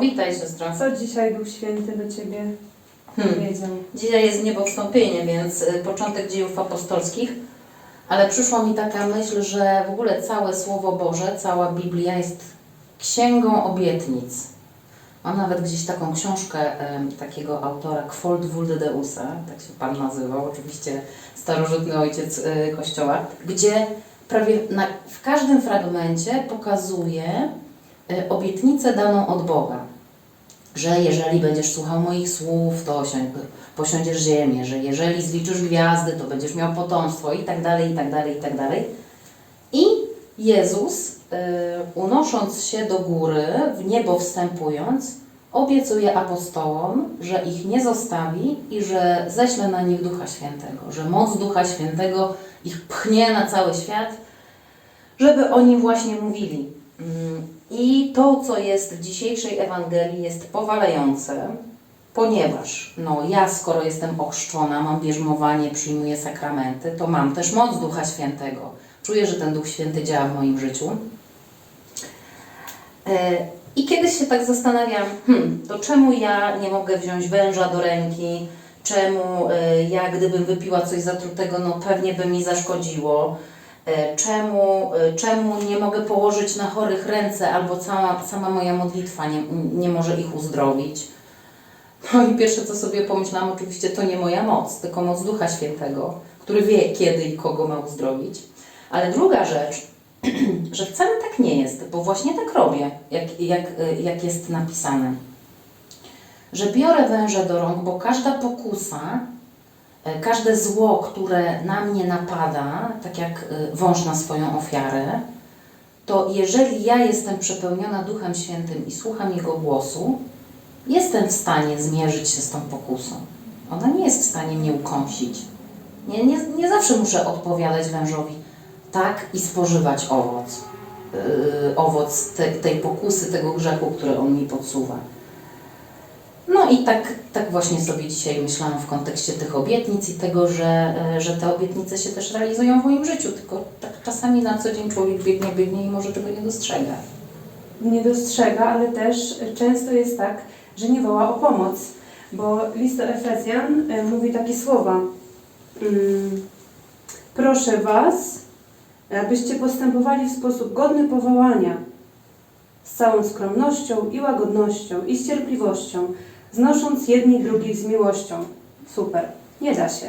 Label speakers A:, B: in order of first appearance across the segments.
A: witaj siostro.
B: Co dzisiaj Duch Święty do Ciebie
A: Hmm.
B: powiedział?
A: Dzisiaj jest niebowstąpienie, więc y, początek dziejów apostolskich, ale przyszła mi taka myśl, że w ogóle całe Słowo Boże, cała Biblia jest księgą obietnic. Mam nawet gdzieś taką książkę takiego autora, Kwold Wuldedeusa, tak się pan nazywał, oczywiście starożytny ojciec y, Kościoła, gdzie prawie na, w każdym fragmencie pokazuje obietnicę daną od Boga że jeżeli będziesz słuchał moich słów, to osią- posiądziesz ziemię, że jeżeli zliczysz gwiazdy, to będziesz miał potomstwo i tak dalej, i tak dalej, i tak dalej. I Jezus, y, unosząc się do góry, w niebo wstępując, obiecuje apostołom, że ich nie zostawi i że ześle na nich Ducha Świętego, że moc Ducha Świętego ich pchnie na cały świat, żeby oni właśnie mówili. I to, co jest w dzisiejszej Ewangelii, jest powalające, ponieważ no, ja, skoro jestem ochrzczona, mam bierzmowanie, przyjmuję sakramenty, to mam też moc Ducha Świętego. Czuję, że ten Duch Święty działa w moim życiu. E, I kiedyś się tak zastanawiam, hmm, to czemu ja nie mogę wziąć węża do ręki? Czemu e, ja, gdybym wypiła coś zatrutego, no pewnie by mi zaszkodziło? E, Czemu, e, czemu nie mogę położyć na chorych ręce, albo cała, sama moja modlitwa nie, nie może ich uzdrowić? No i pierwsze, co sobie pomyślałam, oczywiście to nie moja moc, tylko moc Ducha Świętego, który wie, kiedy i kogo ma uzdrowić. Ale druga rzecz, że wcale tak nie jest, bo właśnie tak robię, jak, jak, y, jak jest napisane. Że biorę węże do rąk, bo każda pokusa, każde zło, które na mnie napada, tak jak y, wąż na swoją ofiarę, to jeżeli ja jestem przepełniona Duchem Świętym i słucham Jego głosu, jestem w stanie zmierzyć się z tą pokusą. Ona nie jest w stanie mnie ukąsić. Nie, nie, nie zawsze muszę odpowiadać wężowi tak i spożywać owoc. Yy, owoc te, tej pokusy, tego grzechu, który on mi podsuwa. No i tak, tak właśnie sobie dzisiaj myślałam w kontekście tych obietnic i tego, że, yy, że te obietnice się też realizują w moim życiu, tylko tak czasami na co dzień człowiek biegnie, biegnie i może tego nie dostrzega.
B: Nie dostrzega, ale też często jest tak, że nie woła o pomoc, bo list do Efezjan e, mówi takie słowa. Mm, Proszę Was, abyście postępowali w sposób godny powołania, z całą skromnością i łagodnością i cierpliwością, znosząc jedni drugich z miłością. Super. Nie da się.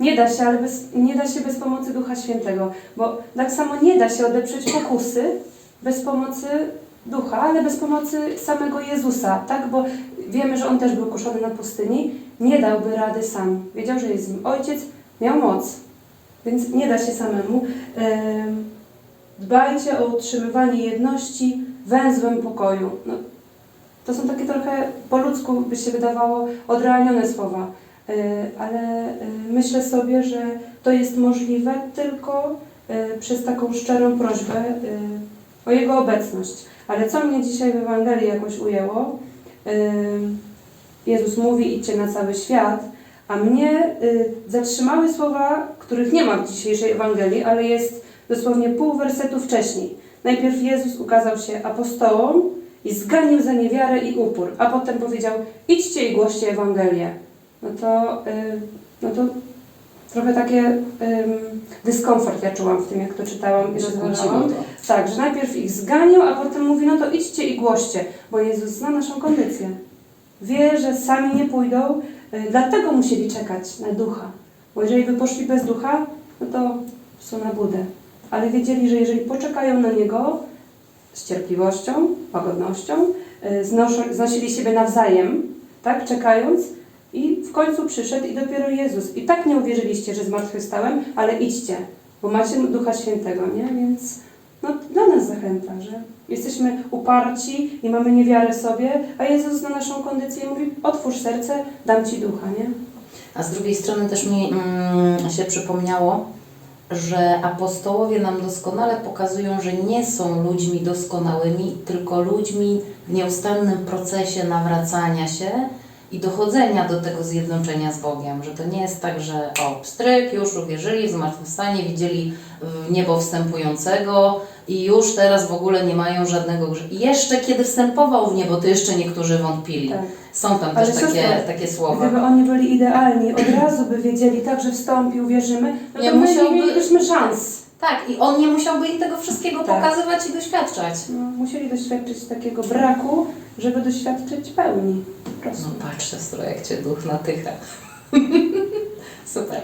B: Nie da się, ale bez, nie da się bez pomocy Ducha Świętego, bo tak samo nie da się odeprzeć pokusy bez pomocy Ducha, ale bez pomocy samego Jezusa, tak? Bo wiemy, że On też był kuszony na pustyni, nie dałby rady sam. Wiedział, że jest z nim Ojciec, miał moc, więc nie da się samemu. Em, Dbajcie o utrzymywanie jedności węzłem pokoju. No, to są takie trochę po ludzku, by się wydawało, odrealnione słowa, E, ale e, myślę sobie, że to jest możliwe tylko e, przez taką szczerą prośbę o Jego obecność. Ale co mnie dzisiaj w Ewangelii jakoś ujęło, Jezus mówi idźcie na cały świat, a mnie zatrzymały słowa, których nie ma w dzisiejszej Ewangelii, ale jest dosłownie pół wersetu wcześniej. Najpierw Jezus ukazał się apostołom i zganił za niewiarę i upór, a potem powiedział idźcie i głoście Ewangelię. No to, y, no to trochę takie ym, dyskomfort ja czułam w tym, jak to czytałam i rozważałam. Tak, że najpierw ich zganiał, a potem mówi, no to idźcie i głoście, bo Jezus zna naszą kondycję. Wie, że sami nie pójdą, y, dlatego musieli czekać na ducha. Bo jeżeli by poszli bez ducha, no to są na budę. Ale wiedzieli, że jeżeli poczekają na Niego z cierpliwością, łagodnością, y, znosili siebie nawzajem, tak, czekając, i w końcu przyszedł i dopiero Jezus. I tak nie uwierzyliście, że zmartwychwstałem, ale idźcie, bo macie Ducha Świętego, nie? Więc no, dla nas zachęta, że jesteśmy uparci i mamy niewiarę sobie, a Jezus zna naszą kondycję i mówi, otwórz serce, dam Ci ducha, nie?
A: A z drugiej strony też mi mm, się przypomniało, że apostołowie nam doskonale pokazują, że nie są ludźmi doskonałymi, tylko ludźmi w nieustannym procesie nawracania się i dochodzenia do tego zjednoczenia z Bogiem, że to nie jest tak, że o, pstryk, już uwierzyli w zmartwychwstanie, widzieli w niebo wstępującego i już teraz w ogóle nie mają żadnego grzechu. Jeszcze kiedy wstępował w niebo, to jeszcze niektórzy wątpili.
B: Tak.
A: Są tam
B: Ale
A: też takie,
B: siostro,
A: takie słowa.
B: Gdyby oni byli idealni, od razu by wiedzieli tak, że wstąpił, wierzymy, no
A: Nie
B: to my
A: musiałby-
B: nie mielibyśmy szans.
A: Tak, i on nie musiałby im tego wszystkiego
B: Tak.
A: pokazywać i doświadczać.
B: No, musieli doświadczyć takiego braku, żeby doświadczyć pełni. Po prostu.
A: No patrz, siostro, jak Cię duch natycha. Super.